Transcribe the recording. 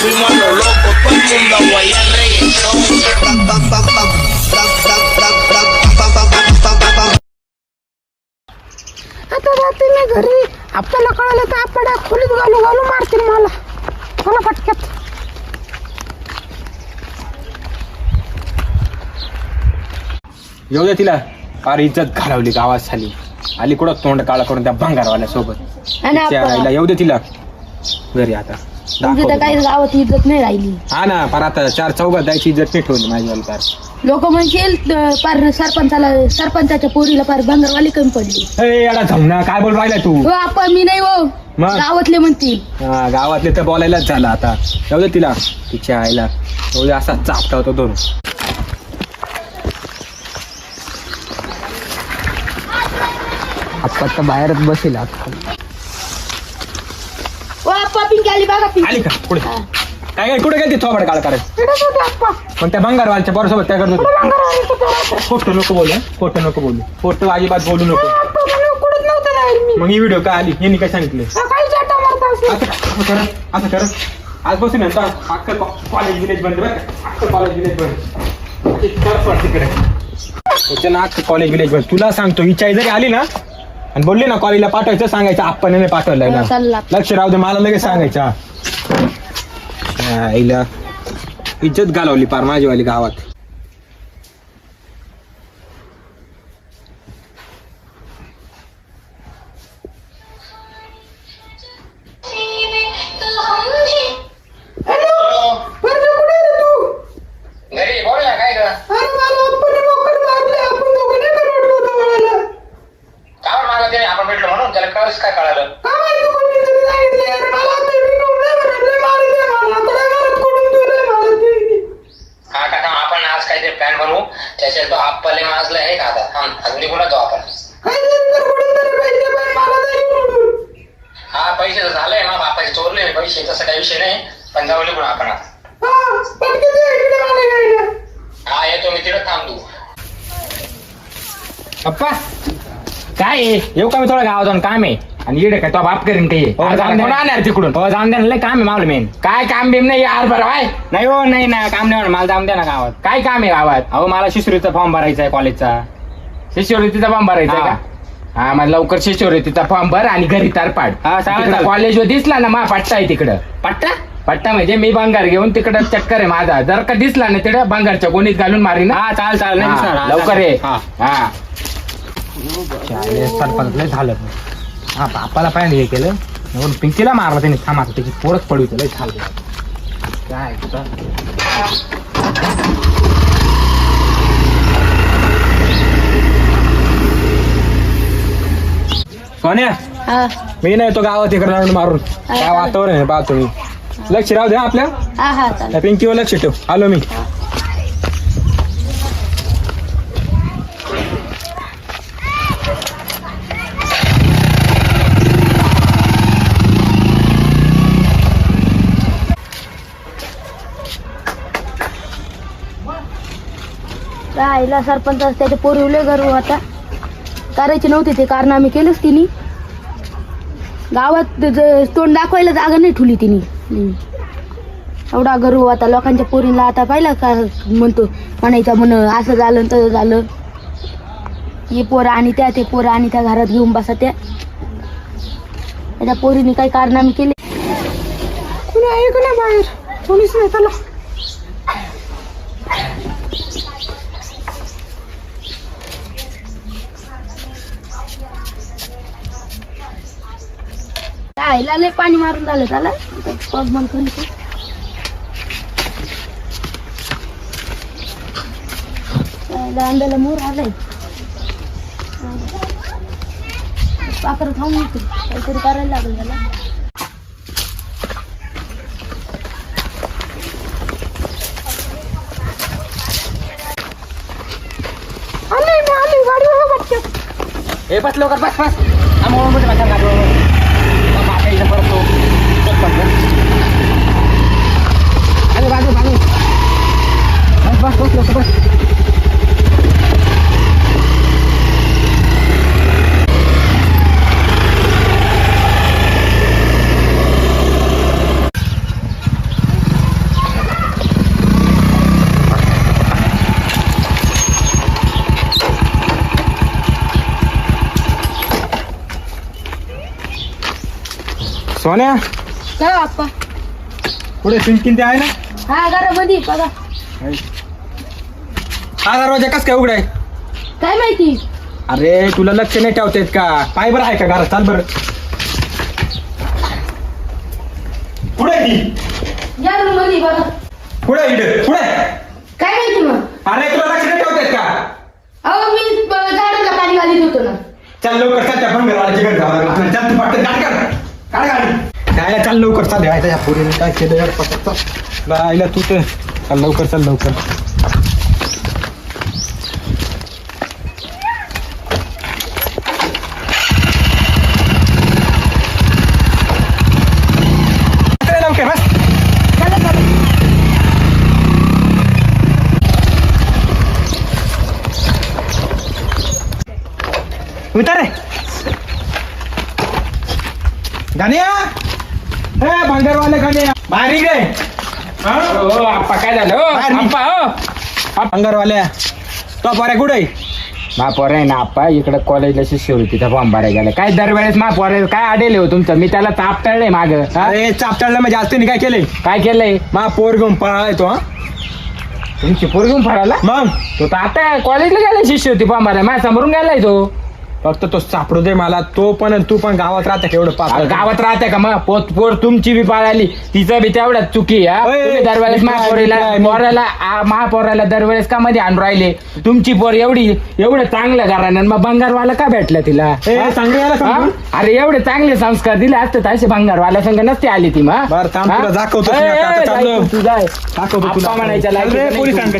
fuimos a lo loco, todo el mundo a guayar reggaetón. आता जाते मी घरी आपल्याला कळलं तर आपल्या खोलीत घालू घालू मारतील मला. पटक्यात येऊ दे तिला. फार इज्जत घालवली गावात झाली आली कुठं तोंड काळा करून त्या भंगारवाल्या सोबत आणि त्या आपण- आईला येऊ दे तिला. घरी आता. तुमची तर दाखव. काही गावात इज्जत नाही राहिली. हा ना फार आता चार चौघात जायची इज्जत नाही ठेवली माझी वाली फार लोक म्हणशील अं, पार सरपंचाला सरपंचाच्या पोरीला पार भांगरवाली कमी पडली. ए याला जाऊ काय बोल राहिला तू? हो आपण मी नाही हो. मग? गावातले म्हणतील. हा, गावातले तर बोलायलाच झालं आता. येऊ दे तिला तिच्या आईला. दे असा चापटा होता दोन तर बाहेरच बसेल आता. बघा आली का हा. काय काय कुठे काय ती थोबड काळ करायचं इकडंच होते आप्पा पण त्या भंगारवालच्या बरोबर काय करत होते भांगरवाली कुठं राहते? खोटं नको बोलू हं? खोटं नको बोलू खोटं अजिबात बोलू नको आप्पा मला कुठंच नव्हतं राहील मी मग ही व्हिडिओ काय आली यांनी काय सांगितले सकाळी चाटा मारता असेल. असं असं कर असं कर आजपासून अख्खं कॉलेज विलेज बंद बरं का? अख्खं कॉलेज विलेज बंद ते कर पड तिकडे त्याच्या ना अख्खं कॉलेज विलेज बंद तुला सांगतो ही चाई जरी आली ना आणि बोलली ना कॉलेजला पाठवायचं सांगायचं आपण पाठवलंय हो, चालेल. ना लक्ष राहू दे मला लगेच सांगायचं हा. आईला इज्जत घालवली पार माझीवाली गावात आप्पाले माजला आहे का आता थांब, आज निघून जाऊ आपण. हा पैसे तर झालंय मग बापाचे चोरले पैसे तसं काही विषय नाही पण जाऊ निघून आपण आता. हा. हा येतो मी तिकडे थांबू अप्पा काय आहे? येऊ का मी थोडं गावात जाऊन काम आहे आणि येडे काय तो बाप करीन काही? हो, जाऊन दे. आणणार तिकडून? हो जाऊन द्या ना, लय काम आहे मावलं मेन. काय काम बिम नाही यार बरं काय नाही हो नाही ना काम नाही होणार मला जाऊन द्या ना गावात. काय काम आहे गावात? अहो मला शिष्यवृत्तीचा फॉर्म भरायचा आहे कॉलेजचा शिष्यवृत्तीचा फॉर्म भरायचा आहे का? हा. मला लवकर शिष्यवृत्तीचा फॉर्म भर आणि घरी तार पाड हा, चालेल, चालेल. कॉलेज दिसला ना मा पट्टा आहे तिकडं. पट्टा? पट्टा म्हणजे मी भंगार घेऊन तिकडं चक्कर आहे माझा. जर का दिसला ना तिकडं भंगारच्या कोणीच घालून मारी ना हा चाल चाल नाही दिसणार. हा, लवकर ये. हा. हा. झालं. हा बापाला पाहिजे हे केलं. म्हणून पिंकीला मारला त्याने. थांबा त्याची पोरच पडू झालं काय सोन्या हा, मी नाही तो गावात इकडे राऊंड मारून. काय वातावरण आहे पाहतो मी लक्ष राहू दे हा आपल्या. हा, हा, चालेल. त्या पिंकीवर लक्ष ठेव. आलो मी. आईला सरपंच त्याचे पोरी लय गर्व आता करायची नव्हती ते कारण आम्ही केलंच तिने. गावात ज- तोंड दाखवायला जागा नाही ठुली तिने. एवढा गर्व आता लोकांच्या पोरीला आता पाहिला का म्हणतो म्हणायचा म्हण असं झालं तसं झालं. हे पोरं आणि त्या ते पोरं आणि त्या घरात घेऊन बसा त्या. त्या पोरीने काही कारनामे केले. कुणी ऐकलं बाहेर? कोणीच नाही त्याला. आईला लय पाणी मारून झालं. त्याला पग बंद करून अंड्याला मोर आलाय. पाकर खाऊन येतो काहीतरी करायला लागेल त्याला. ए बस लवकर बस बस. आम्ही गाडी मध्ये बसा गाडीवर मग आता इथं परत तो सरपंच. अरे बाजू बाजू बस बस सोन्या? काय आप्पा पुढे पिंकीन ते आहे ना? हा घरामध्ये बघा. हा दरवाजा कस काय उघडाय काय माहिती? अरे तुला लक्ष नाही ठेवता येत का? पाय बरं आहे का घरात? चाल बरं. पुढे ती? या रूममध्ये बघा. पुढे इकडे पुढे काय माहिती मग अरे तुला लक्ष नाही ठेवता येत का अहो मी ब- झाडाला पाणी घालीत होतो ना चल लवकर चल त्या भंगरवाल्याच्या घरी जावं लागलं आपल्याला. चल तू पटकन गाडी काढ काढ गाडी काय चल काय केलं यार तू तर चल लवकर चल लवकर. लवकर उतर रे. ए भांडरवाले गाण्या बाहेर निघ रे हो आप्पा काय झालं? हो बाहेर निघ. आप्पा हो. भांगरवाल्या तो पोऱ्या कुठे महापौर आहे ना आप्पा. इकडे कॉलेजला शिष्यवृत्तीचा फॉर्म भरायला गेला. काय दरवेळेस महापौर आहे, काय आडेल हो तुमचं? मी त्याला ताप तळले माग. अरे चापटाळला म्हणजे आज त्यांनी काय केलंय? काय केलंय? मा पोर घेऊन पळालाय तो हा. तुमची पोरगून फराला मग? तो तर आता कॉलेजला गेला शिष्यवृत्ती फॉर्म भरायला. माझ्या समोरून गेलाय तो. फक्त तो सापडू दे मला. तो पण आणि तू पण गावात राहते केवढं अरे गावात राहते का? मग पोत पोर तुमची बी पाळाली. तिचं बी तेवढ्यात चुकी हा? ओय, तुम्ही दरवेळेस मी महापौरीला काय- मी- पोराला आ, महापौराला दरवेळेस का मध्ये आणून राहिले. तुमची पोर एवढी एवढं चांगलं घरानं मग बंगारवाला का भेटला तिला? ए, हा? चांगलं याला हा? समजून. अरे एवढे चांगले संस्कार दिले असते तर असे भंगारवाल्या संघ नसते आली ती मग. बरं, थांब, तुला दाखवतो आता, चाललो. दाखवतो म्हणायच्या लायकीचं नाही तू. पोलिसांकडे